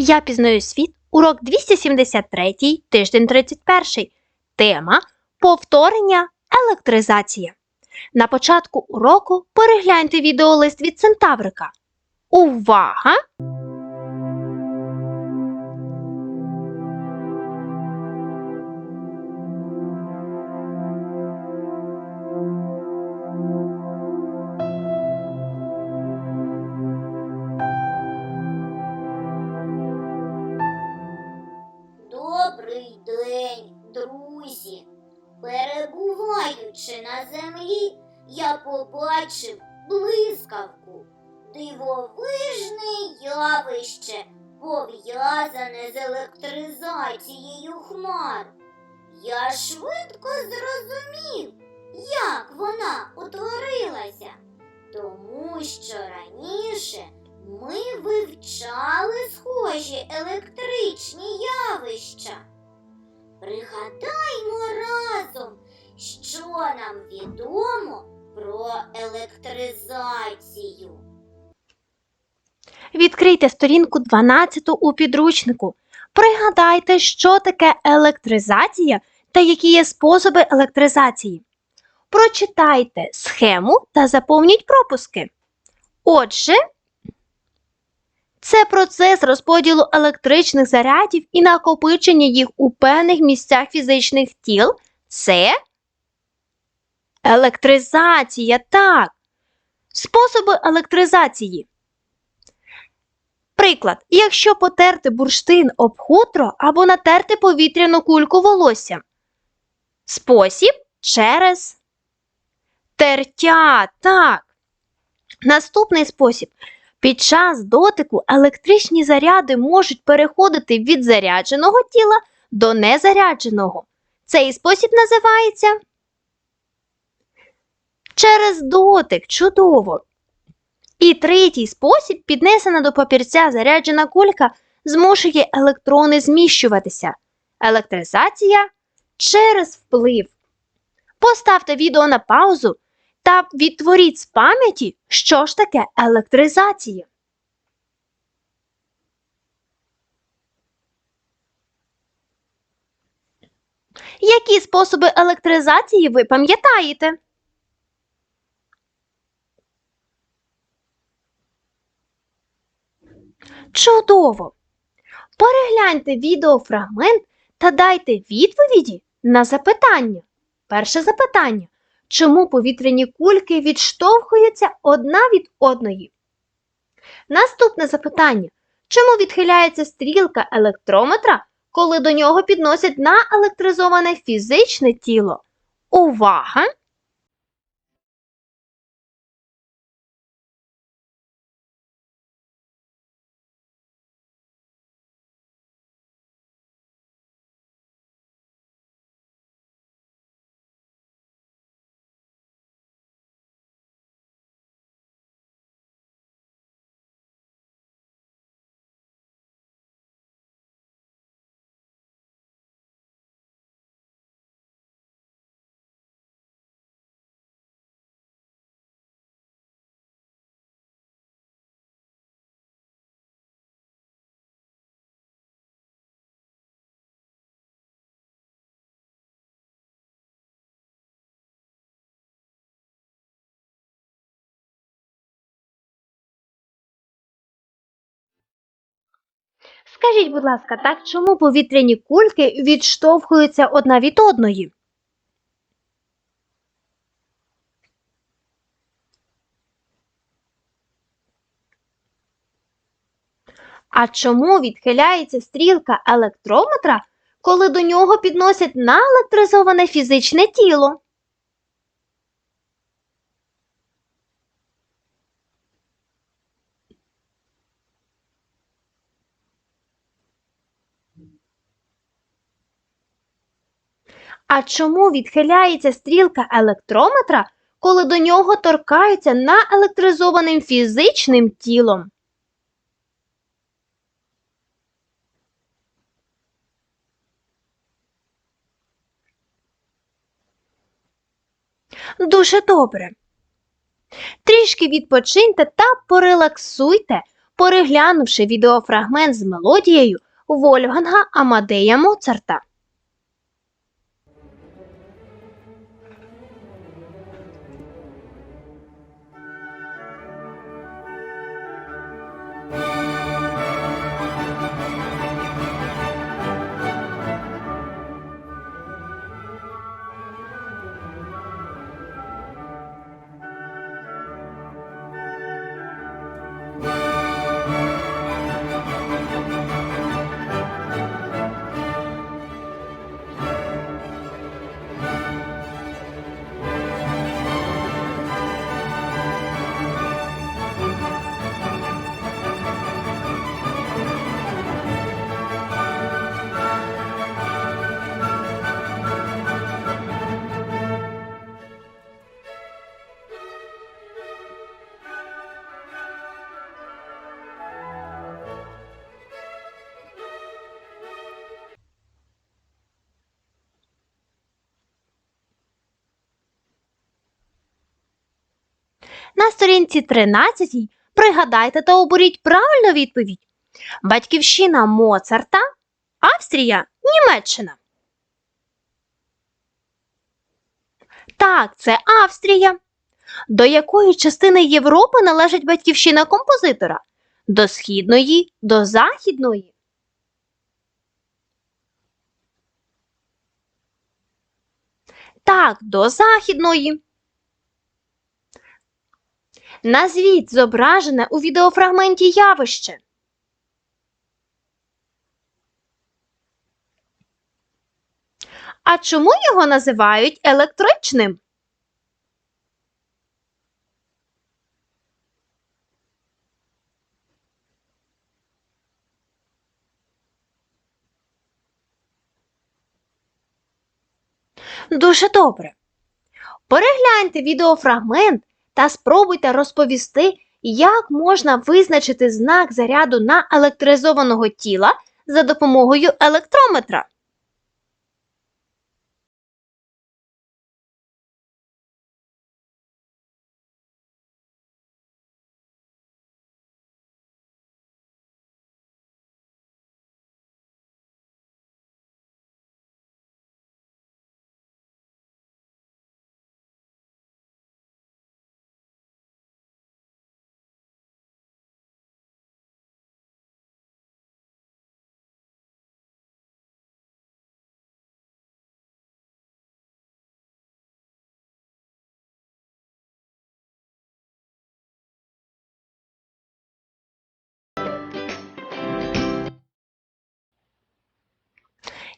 Я пізнаю світ, урок 273, тиждень 31. Тема Повторення електризація. На початку уроку перегляньте відеолист від Центаврика. Увага! Перебуваючи на землі, я побачив блискавку. Дивовижне явище, пов'язане з електризацією хмар. Я швидко зрозумів, як вона утворилася, тому що раніше ми вивчали схожі електричні явища. Пригадаймо разом, що нам відомо про електризацію. Відкрийте сторінку 12 у підручнику. Пригадайте, що таке електризація та які є способи електризації. Прочитайте схему та заповніть пропуски. Отже, це процес розподілу електричних зарядів і накопичення їх у певних місцях фізичних тіл. Це електризація. Так. Способи електризації. Приклад, якщо потерти бурштин об хутро або натерти повітряну кульку волоссям. Спосіб через тертя. Так. Наступний спосіб. Під час дотику електричні заряди можуть переходити від зарядженого тіла до незарядженого. Цей спосіб називається через дотик. Чудово. І третій спосіб піднесена до папірця заряджена кулька змушує електрони зміщуватися. Електризація через вплив. Поставте відео на паузу та відтворіть з пам'яті, що ж таке електризація. Які способи електризації ви пам'ятаєте? Чудово! Перегляньте відеофрагмент та дайте відповіді на запитання. Перше запитання. Чому повітряні кульки відштовхуються одна від одної? Наступне запитання. Чому відхиляється стрілка електрометра, коли до нього підносять наелектризоване фізичне тіло? Увага! Скажіть, будь ласка, так чому повітряні кульки відштовхуються одна від одної? А чому відхиляється стрілка електрометра, коли до нього підносять наелектризоване фізичне тіло? А чому відхиляється стрілка електрометра, коли до нього торкаються наелектризованим фізичним тілом? Дуже добре. Трішки відпочиньте та порелаксуйте, переглянувши відеофрагмент з мелодією Вольфганга Амадея Моцарта. На сторінці 13 пригадайте та оберіть правильну відповідь. Батьківщина Моцарта, Австрія, Німеччина. Так, це Австрія. До якої частини Європи належить батьківщина композитора? До східної, до західної. Так, до західної. Назвіть зображене у відеофрагменті явище. А чому його називають електричним? Дуже добре. Перегляньте відеофрагмент та спробуйте розповісти, як можна визначити знак заряду на електризованого тіла за допомогою електрометра.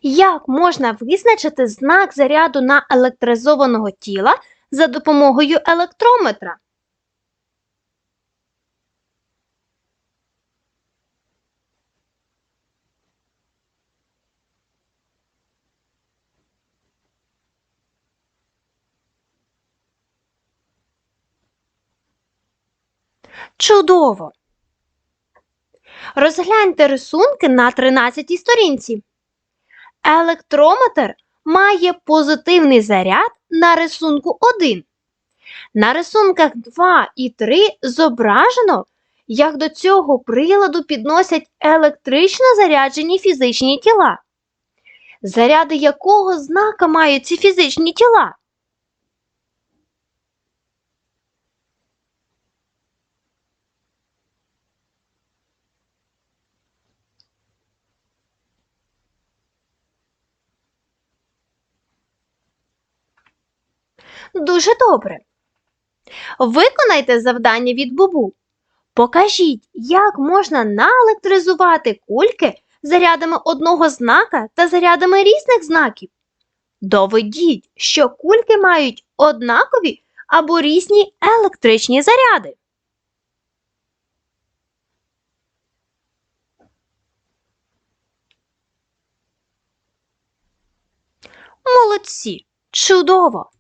Як можна визначити знак заряду на електризованого тіла за допомогою електрометра? Чудово! Розгляньте рисунки на 13 сторінці. Електрометр має позитивний заряд на рисунку 1. На рисунках 2 і 3 зображено, як до цього приладу підносять електрично заряджені фізичні тіла. Заряди якого знака мають ці фізичні тіла? Дуже добре. Виконайте завдання від Бубу. Покажіть, як можна наелектризувати кульки зарядами одного знака та зарядами різних знаків. Доведіть, що кульки мають однакові або різні електричні заряди. Молодці! Чудово!